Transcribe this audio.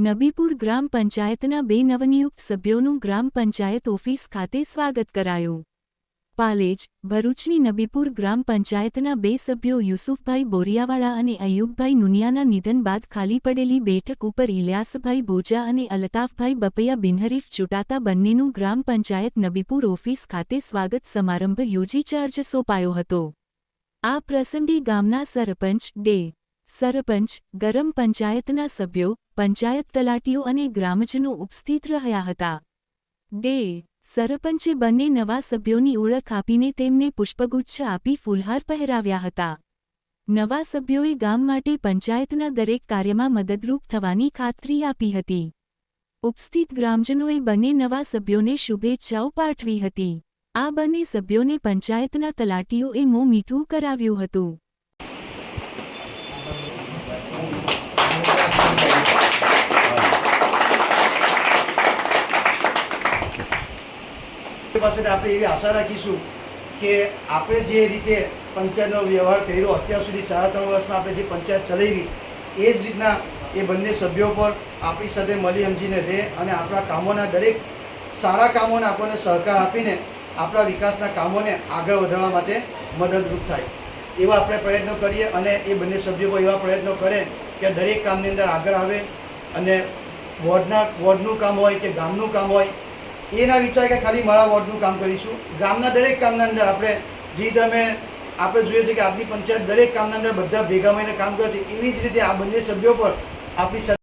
નબીપુર ગ્રામ પંચાયતના બે નવનિયુક્ત સભ્યોનું ગ્રામ પંચાયત ઓફિસ ખાતે સ્વાગત કરાયું. પાલેજ, ભરૂચની નબીપુર ગ્રામ પંચાયતના બે સભ્યો યુસુફભાઈ બોરિયાવાળા અને અયુબભાઈ નુનિયાના નિધન બાદ ખાલી પડેલી બેઠક ઉપર ઇલિયાસભાઈ બોજા અને અલતાફભાઈ બપૈયા બિનહરીફ ચૂંટાતા બંનેનું ગ્રામ પંચાયત નબીપુર ઓફિસ ખાતે સ્વાગત સમારંભ યોજી ચાર્જ સોંપાયો હતો. આ પ્રસંગે ગામના સરપંચ ડે. સરપંચ, ગરમ પંચાયતના સભ્યો, પંચાયત તલાટીઓ અને ગ્રામજનો ઉપસ્થિત રહ્યા હતા. ડે. સરપંચે બંને નવા સભ્યોની ઓળખ આપીને તેમને પુષ્પગુચ્છ આપી ફૂલહાર પહેરાવ્યા હતા. નવા સભ્યોએ ગામ માટે પંચાયતના દરેક કાર્યમાં મદદરૂપ થવાની ખાતરી આપી હતી. ઉપસ્થિત ગ્રામજનોએ બંને નવા સભ્યોને શુભેચ્છાઓ પાઠવી હતી. આ બંને સભ્યોને પંચાયતના તલાટીઓએ મોં મીઠું કરાવ્યું હતું. એ પાસેથી આપણે એવી આશા રાખીશું કે આપણે જે રીતે પંચાયતનો વ્યવહાર કર્યો, અત્યાર સુધી સાડા ત્રણ વર્ષમાં આપણે જે પંચાયત ચલાવી, એ જ રીતના એ બંને સભ્યો પર આપણી સાથે મળી સમજીને રહે અને આપણા કામોના દરેક સારા કામોને આપણને સહકાર આપીને આપણા વિકાસના કામોને આગળ વધારવા માટે મદદરૂપ થાય. એવા આપણે પ્રયત્નો કરીએ અને એ બંને સભ્યો પણ એવા પ્રયત્નો કરે કે દરેક કામની અંદર આગળ આવે અને વોર્ડના, વોર્ડનું કામ હોય કે ગામનું કામ હોય એ ના વિચાર કે ખાલી મારા વોર્ડનું કામ કરીશું. ગામના દરેક કામના અંદર આપણે જે રીતે અમે આપણે જોઈએ છે કે આપણી પંચાયત દરેક કામના અંદર બધા ભેગા મળીને કામ કરે છે, એવી જ રીતે આ બંને સભ્યો પર આપણી